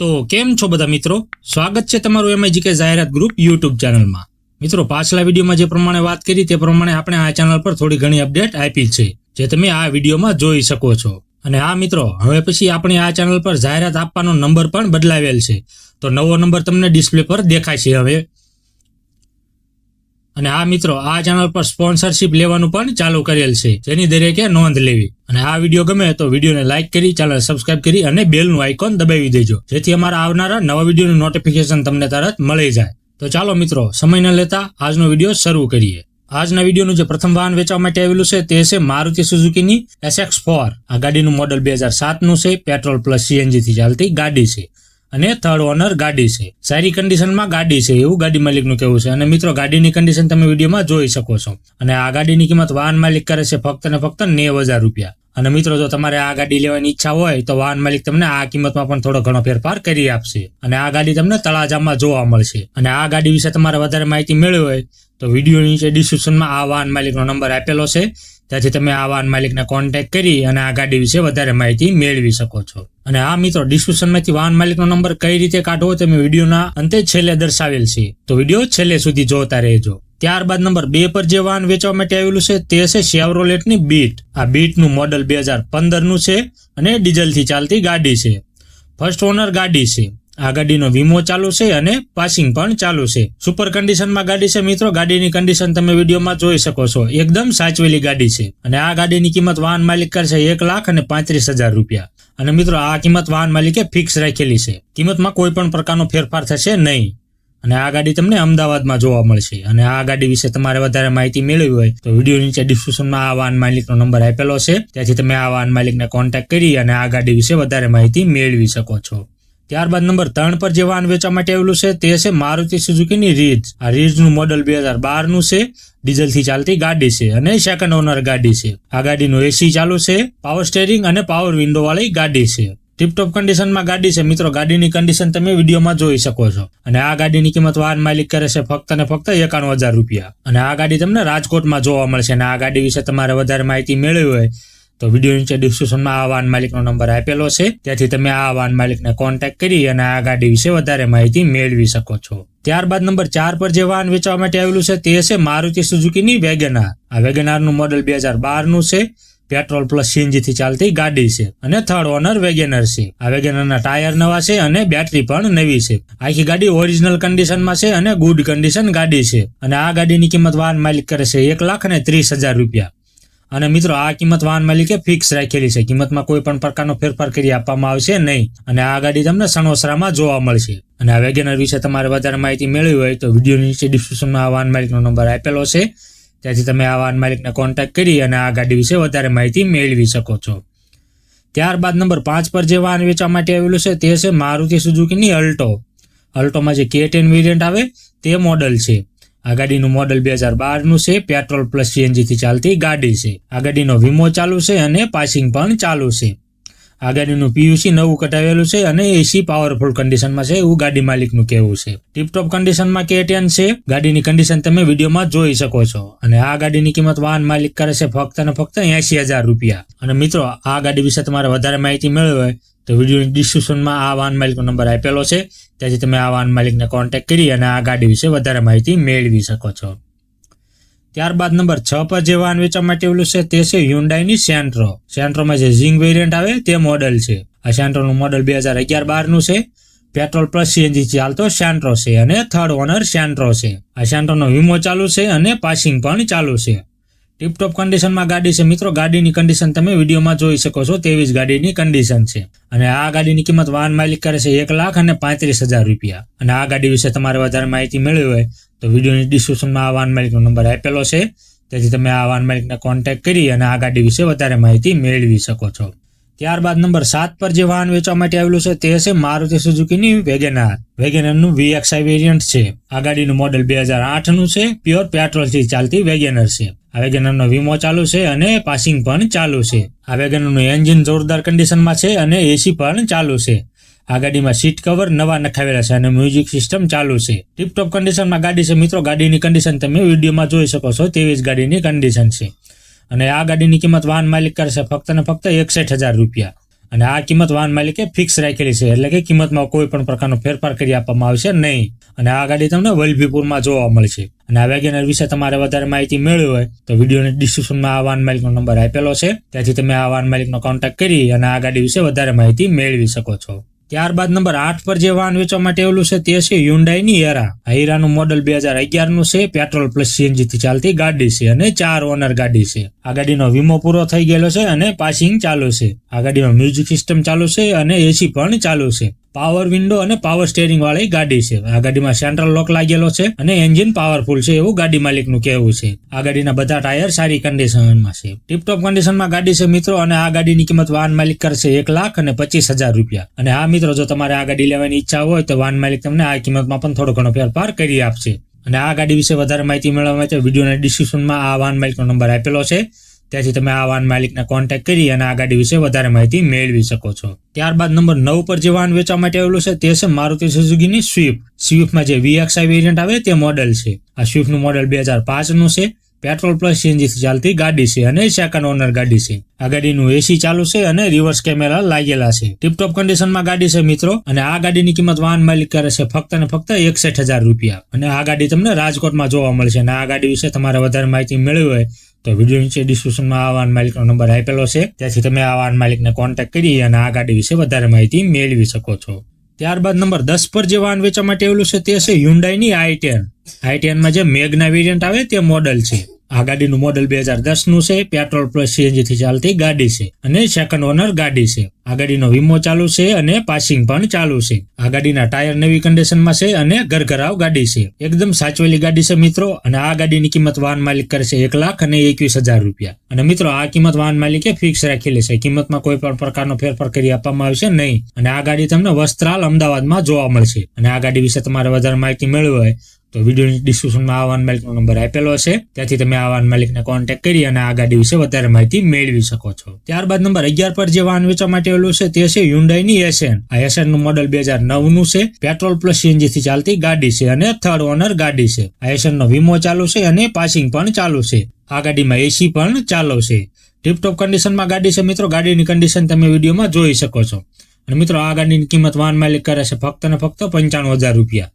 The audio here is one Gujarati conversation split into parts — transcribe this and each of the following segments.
તો કેમ છો બધા મિત્રો? સ્વાગત છે તમારું એમઆઈ કે જાહેરાત ગ્રુપ યુટ્યુબ ચેનલમાં. મિત્રો, પાછલા વિડીયોમાં જે પ્રમાણે વાત કરી તે પ્રમાણે આપણે આ ચેનલ પર થોડી ઘણી અપડેટ આપી છે, જે તમે આ વિડીયોમાં જોઈ શકો છો. અને હા, મિત્રો, હવે પછી આપણે આ ચેનલ પર જાહેરાત આપવાનો નંબર પણ બદલાવેલ છે. તો નવો નંબર તમને ડિસ્પ્લે પર દેખાય છે હવે. અને આ મિત્રો, આ ચેનલ પર સ્પોન્સરશિપ લેવાનું પણ ચાલુ કરેલ છે. જેની દરેકે નોંધ લેવી. અને આ વીડિયો ગમે તો વિડીયોને લાઇક કરી ચેનલ સબસ્ક્રાઇબ કરી અને બેલનું આઇકોન દબાવી દેજો. જેથી અમારા આવનારા નવા વિડીયોનું નોટિફિકેશન તમને તરત મળી જાય. તો ચાલો મિત્રો, સમય ન લેતા આજનો વીડિયો શરૂ કરીએ. આજના વિડીયોનું જે પ્રથમ વાહન વેચવા માટે આવેલું છે તે છે મારુતિ સુઝુકીની એસએક્સ ફોર. આ ગાડીનું મોડલ બે હજાર સાતનું છે, પેટ્રોલ પ્લસ સીએનજી થી ચાલતી ગાડી છે. અને થર્ડ ઓનર ગાડી છે. સારી કન્ડિશનમાં ગાડી છે, એવું ગાડી માલિકનું કહેવું છે. અને મિત્રો, ગાડીની કન્ડિશન તમે વિડીયોમાં જોઈ શકો છો. અને આ ગાડીની કિંમત વાહન માલિક કરે છે ફક્ત ને ફક્ત નેવ હજાર રૂપિયા. અને મિત્રો, જો તમારે આ ગાડી લેવાની ઈચ્છા હોય, તો વાહન માલિક તમને આ કિંમતમાં પણ થોડો ઘણો ફેરફાર કરી આપશે. અને આ ગાડી તમને તળાજામાં જોવા મળશે. અને આ ગાડી વિશે તમારે વધારે માહિતી મેળવી હોય, તો વીડિયો નીચે ડિસ્ક્રિપ્શનમાં આ વાહન માલિકનો નંબર આપેલો છે. ત્યાંથી તમે આ વાહન માલિકને કોન્ટેક્ટ કરી અને આ ગાડી વિશે વધારે માહિતી મેળવી શકો છો. અને આ મિત્રો ડિસ્ક્રિપ્શનમાંથી વાહન માલિકનો નંબર કઈ રીતે કાઢવો તે વિડીયોના અંતે છેલ્લે દર્શાવેલ છે. તો વીડિયો છેલ્લે સુધી જોતા રહેજો. ત્યારબાદ નંબર બે પર જે વાહન વેચવા માટે આવેલું છે તે છે શેવરોલેટની બીટ આ બીટનું મોડલ બે હજાર પંદરનું છે અને ડીઝલથી ચાલતી ગાડી છે. ફર્સ્ટ ઓનર ગાડી છે. આ ગાડીનો વીમો ચાલુ છે અને પાસિંગ પણ ચાલુ છે. સુપર કન્ડિશનમાં ગાડી છે મિત્રો. ગાડીની કન્ડિશન તમે વિડીયોમાં જોઈ શકો છો. એકદમ સાચવેલી ગાડી છે. અને આ ગાડીની કિંમત વાહન માલિક કરશે એક લાખ અને પાંત્રીસ હજાર રૂપિયા. અને મિત્રો, આ કિંમત વાહન માલિકે ફિક્સ રાખેલી છે. કિંમતમાં કોઈ પણ પ્રકારનો ફેરફાર થશે નહીં. અને આ ગાડી તમને અમદાવાદમાં જોવા મળશે. અને આ ગાડી વિશે તમારે વધારે માહિતી મેળવી હોય તો વીડિયો નીચે ડિસ્ક્રિપ્શનમાં આ વાહન માલિકનો નંબર આપેલો છે. ત્યાંથી તમે આ વાહન માલિકને કોન્ટેક્ટ કરી અને આ ગાડી વિશે વધારે માહિતી મેળવી શકો છો. ત્યારબાદ નંબર ત્રણ પર જે વાહન વેચવા માટે આવેલું છે, તે છે મારુતિ સુઝુકીની રીજ આ રીજનું મોડલ બે હજાર બારનું છે, ડીઝલથી ચાલતી ગાડી છે અને સેકન્ડ ઓનર ગાડી છે. આ ગાડીનું એસી ચાલુ છે પાવર સ્ટેરિંગ અને પાવર વિન્ડો વાળી ગાડી છે. ટીપટોપ કન્ડિશનમાં ગાડી છે. મિત્રો, ગાડીની કન્ડિશન તમે વિડીયોમાં જોઈ શકો છો. અને આ ગાડીની કિંમત વાહન માલિક કરે છે ફક્ત ને ફક્ત એકાણું હજાર રૂપિયા. અને આ ગાડી તમને રાજકોટમાં જોવા મળશે. અને આ ગાડી વિશે તમારે વધારે માહિતી મેળવી હોય તો વીડિયો નીચે ડિસ્ક્રિપ્શનમાં આ વાહન માલિકનો નંબર આપેલો છે. ત્યાંથી તમે આ વાહન માલિકને કોન્ટેક્ટ કરી અને આ ગાડી વિશે વધારે માહિતી મેળવી શકો છો. ત્યારબાદ નંબર ચાર પર જે વાહન વેચવા માટે આવેલું છે તે છે મારુતિ સુઝુકીની વેગેનાર આ વેગેનારનું મોડલ બે હજાર બારનું છે. પેટ્રોલ પ્લસ સીએનજી થી ચાલતી ગાડી છે અને થર્ડ ઓનર વેગેનર છે. આ વેગેનરના ટાયર નવા છે અને બેટરી પણ નવી છે. આખી ગાડી ઓરિજિનલ કન્ડિશનમાં છે અને ગુડ કન્ડિશન ગાડી છે. અને આ ગાડીની કિંમત વાહન માલિક કરે છે એક લાખ અને ત્રીસ હજાર રૂપિયા. અને મિત્રો, આ કિંમત વાહન માલિકે ફિક્સ રાખેલી છે. કિંમતમાં કોઈ પણ પ્રકારનો ફેરફાર કરી આપવામાં આવશે નહીં. અને આ ગાડી તમને સણોસરામાં જોવા મળશે. અને આ વેગેનર વિશે તમારે વધારે માહિતી મેળવી હોય તો વીડિયો નીચે ડિસ્ક્રિપ્શનમાં આ વાહન માલિકનો નંબર આપેલો છે. ત્યાંથી તમે આ વાહન માલિકને કોન્ટેક્ટ કરી અને આ ગાડી વિશે વધારે માહિતી મેળવી શકો છો. ત્યારબાદ નંબર પાંચ પર જે વાહન વેચવા માટે આવેલું છે તે છે મારુતિ સુઝુકીની અલ્ટો. અલ્ટોમાં જે કે ટેન વેરિયન્ટ આવે, તે મોડલ છે. આ ગાડીનું મોડલ બે હજાર બારનું છે, પેટ્રોલ પ્લસ સીએનજીથી ચાલતી ગાડી છે. આ ગાડીનો વીમો ચાલુ છે અને પાસિંગ પણ ચાલુ છે. આ ગાડીનું પીયુસી નવું કટાવેલું છે અને એસી પાવરફુલ કન્ડિશનમાં છે એવું ગાડી માલિકનું કહેવું છે. ટીપટોપ કન્ડિશનમાં કે ટેન છે? ગાડીની કન્ડિશન તમે વિડીયોમાં જોઈ શકો છો. અને આ ગાડીની કિંમત વાહન માલિક કરે છે ફક્ત અને ફક્ત એસી હજાર રૂપિયા. અને મિત્રો, આ ગાડી વિશે તમારે વધારે માહિતી મેળવી હોય તો વિડીયોની ડિસ્ક્રિપ્શનમાં આ વાહન માલિકનો નંબર આપેલો છે. ત્યાંથી તમે આ વાહન માલિકને કોન્ટેક્ટ કરી અને આ ગાડી વિશે વધારે માહિતી મેળવી શકો છો. ત્યારબાદ નંબર છ પર જે વાહન વેચવા માટે આવેલું છે તે છે હ્યુન્ડાઈની સેન્ટ્રો સેન્ટ્રોમાં જે ઝિંગ વેરિયન્ટ આવે તે મોડલ છે. આ સેન્ટ્રોનું મોડલ બે હજાર અગિયાર બારનું છે. પેટ્રોલ પ્લસ સીએનજી ચાલતો સેન્ટ્રો છે અને થર્ડ ઓનર સેન્ટ્રો છે. આ સેન્ટ્રોનો વીમો ચાલુ છે અને પાસિંગ પણ ચાલુ છે. ટીપટોપ કન્ડિશનમાં ગાડી છે. મિત્રો, ગાડીની કન્ડિશન તમે વિડીયોમાં જોઈ શકો છો. તેવી જ ગાડીની કન્ડિશન છે. અને આ ગાડીની કિંમત વાહન માલિક કરે છે એક લાખ અને પાંત્રીસ હજાર રૂપિયા. અને આ ગાડી વિશે તમારે વધારે માહિતી મેળવી હોય તો વિડીયોની ડિસ્ક્રિપ્શનમાં આ વાહન માલિકનો નંબર આપેલો છે. તેથી તમે આ વાહન માલિકને કોન્ટેક્ટ કરી અને આ ગાડી વિશે વધારે માહિતી મેળવી શકો છો. ત્યારબાદ નંબર સાત પર જે વાહન વેચવા માટે આવેલું છે તે છે મારુતિ સુઝુકીની વેગેનાર. વેગેનરનું વીએક્સઆઈ વેરિયન્ટ છે. આ ગાડીનું મોડલ બે હજાર આઠનું છે. પ્યોર પેટ્રોલથી ચાલતી વેગેનર છે. આ વેગેનરનો વીમો ચાલુ છે અને પાસિંગ પણ ચાલુ છે. આ વેગેનરનું એન્જિન જોરદાર કન્ડિશનમાં છે અને એસી પણ ચાલુ છે. આ ગાડીમાં સીટ કવર નવા નખાવેલા છે અને મ્યુઝિક સિસ્ટમ ચાલુ છે. ટીપટોપ કન્ડિશનમાં ગાડી છે. મિત્રો, ગાડીની કન્ડિશન તમે વિડીયોમાં જોઈ શકો છો તેવી જ ગાડીની કન્ડિશન છે. અને આ ગાડીની કિંમત વાહન માલિક કરશે ફક્ત ને ફક્ત એકસઠ હજાર રૂપિયા. અને આ કિંમત વાહન માલિકે ફિક્સ રાખેલી છે. એટલે કે કિંમતમાં કોઈ પણ પ્રકારનો ફેરફાર કરી આપવામાં આવશે નહીં. અને આ ગાડી તમને વલભીપુરમાં જોવા મળશે. અને આ વેગેનર વિશે તમારે વધારે માહિતી મેળવી હોય તો વિડીયોની ડિસ્ક્રિપ્શનમાં આ વાહન માલિકનો નંબર આપેલો છે. ત્યાંથી તમે આ વાહન માલિકનો કોન્ટેક્ટ કરી અને આ ગાડી વિશે વધારે માહિતી મેળવી શકો છો. ત્યારબાદ નંબર આઠ પર જે વાહન વેચવા માટે આવેલું છે તે છે યુન્ડાઈની એરા હૈરાનું મોડલ બે હજાર અગિયારનું છે પેટ્રોલ પ્લસ સીએનજીથી ચાલતી ગાડી છે અને ચાર ઓનર ગાડી છે. આ ગાડીનો વીમો પૂરો થઈ ગયેલો છે અને પાસિંગ ચાલુ છે. આ ગાડીમાં મ્યુઝિક સિસ્ટમ ચાલુ છે અને એસી પણ ચાલુ છે. પાવર વિન્ડો અને પાવર સ્ટેરિંગ વાળી ગાડી છે. આ ગાડીમાં સેન્ટ્રલ લોક લાગેલો છે અને એન્જિન પાવરફુલ છે એવું ગાડી માલિકનું કહેવું છે. આ ગાડીના બધા ટાયર સારી કન્ડિશનમાં છે. ટીપટોપ કન્ડિશનમાં ગાડી છે મિત્રો અને આ ગાડીની કિંમત વાહન માલિક કરશે એક લાખ અને પચીસ હજાર રૂપિયા. અને આ મિત્રો, જો તમારે આ ગાડી લેવાની ઈચ્છા હોય તો વાહન માલિક તમને આ કિંમતમાં પણ થોડો ઘણો ફેરફાર કરી આપશે. અને આ ગાડી વિશે વધારે માહિતી મેળવવા માટે વિડીયોના ડિસ્ક્રિપ્શનમાં આ વાહન માલિકનો નંબર આપેલો છે. ત્યાંથી તમે આ વાહન માલિકને કોન્ટેક્ટ કરી અને આ ગાડી વિશે વધારે માહિતી મેળવી શકો છો. ત્યારબાદ નંબર નવ પર જે વાહન વેચવા માટે આવેલું છે તે છે મારુતિ સુઝુકીની સ્વિફ્ટ. સ્વિફ્ટમાં જે વીએક્સઆઈ વેરિયન્ટ આવે તે મોડેલ છે. આ સ્વિફ્ટનું મોડેલ બે હજાર પાંચનું છે. પેટ્રોલ પ્લસ સીએનજી ચાલતી ગાડી છે અને સેકન્ડ ઓનર ગાડી છે. આ ગાડીનું એસી ચાલુ છે અને રિવર્સ કેમેરા લાગેલા છે. ટીપટોપ કન્ડિશનમાં ગાડી છે મિત્રો અને આ ગાડીની કિંમત વાહન માલિક કરે છે ફક્ત ને ફક્ત એકસઠ હજાર રૂપિયા. અને આ ગાડી તમને રાજકોટમાં જોવા મળશે અને આ ગાડી વિશે તમારે વધારે માહિતી મેળવી હોય તો વીડિયો નીચે ડિસ્ક્રિપ્શનમાં આ વાહન માલિકનો નંબર આપેલો છે. ત્યાંથી તમે આ વાહન માલિકને કોન્ટેક્ટ કરી અને આ ગાડી વિશે વધારે માહિતી મેળવી શકો છો. ત્યારબાદ નંબર દસ પર જે વાહન વેચવા માટે આવેલું છે તે છે હ્યુન્ડાઈની આઈ ટેન આઈ ટેનમાં જે મેગના વેરિયન્ટ આવે તે મોડલ છે. આ ગાડીનું મોડલ બે હજાર દસનું છે, પેટ્રોલ પ્લસ સીએનજી થી ચાલતી ગાડી છે અને સેકન્ડ ઓનર ગાડી છે. આ ગાડીનો વીમો ચાલુ છે અને પાસિંગ પણ ચાલુ છે. આ ગાડીના ટાયર નવી કન્ડિશનમાં છે અને ઘરઘરાવ ગાડી છે. એકદમ સાચવેલી ગાડી છે મિત્રો અને આ ગાડીની કિંમત વાહન માલિક કરશે એક લાખ અને એકવીસ હજાર રૂપિયા. અને મિત્રો, આ કિંમત વાહન માલિકે ફિક્સ રાખેલી છે. કિંમતમાં કોઈ પણ પ્રકારનો ફેરફાર કરી આપવામાં આવશે નહીં. અને આ ગાડી તમને વસ્ત્રાલ અમદાવાદમાં જોવા મળશે. અને આ ગાડી વિશે તમારે વધારે માહિતી મેળવી હોય તો વિડીયોની ડિસ્ક્રિપ્શનમાં આ વાહન માલિકનો નંબર આપેલો છે. ત્યાંથી તમે આ વાહન માલિકને કોન્ટેક્ટ કરી અને આ ગાડી વિશે વધારે માહિતી મેળવી શકો છો. ત્યારબાદ નંબર અગિયાર પર જે વાહન વેચવા માટે આવેલું છે તે છે યુન્ડાઈની એસએન આ એસએનનું મોડલ બે હજાર નવનું છે. પેટ્રોલ પ્લસ સીએનજી થી ચાલતી ગાડી છે અને થર્ડ ઓનર ગાડી છે. આ એસએન નો વીમો ચાલુ છે અને પાસિંગ પણ ચાલુ છે. આ ગાડીમાં એસી પણ ચાલુ છે. ટીપટોપ કન્ડિશનમાં ગાડી છે મિત્રો. ગાડીની કન્ડિશન તમે વિડીયોમાં જોઈ શકો છો. અને મિત્રો, આ ગાડીની કિંમત વાહન માલિક કરે છે ફક્ત ને ફક્ત પંચાણું હજાર રૂપિયા.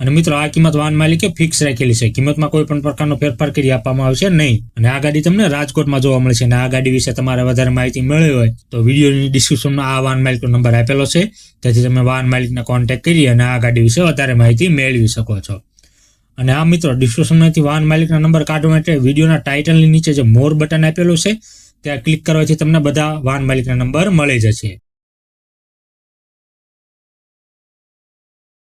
અને મિત્રો, આ કિંમત વાહન માલિકે ફિક્સ રાખેલી છે. કિંમતમાં કોઈ પણ પ્રકારનો ફેરફાર કરી આપવામાં આવશે નહીં. અને આ ગાડી તમને રાજકોટમાં જોવા મળશે અને આ ગાડી વિશે તમારે વધારે માહિતી મળી હોય, તો વિડીયોની ડિસ્ક્રિપ્શનમાં આ વાહન માલિકનો નંબર આપેલો છે. તેથી તમે વાહન માલિકને કોન્ટેક્ટ કરી અને આ ગાડી વિશે વધારે માહિતી મેળવી શકો છો. અને આ મિત્રો ડિસ્ક્રિપ્શનમાંથી વાહન માલિકના નંબર કાઢવા માટે વિડીયોના ટાઇટલની નીચે જે મોર બટન આપેલું છે, ત્યાં ક્લિક કરવાથી તમને બધા વાહન માલિકના નંબર મળી જશે.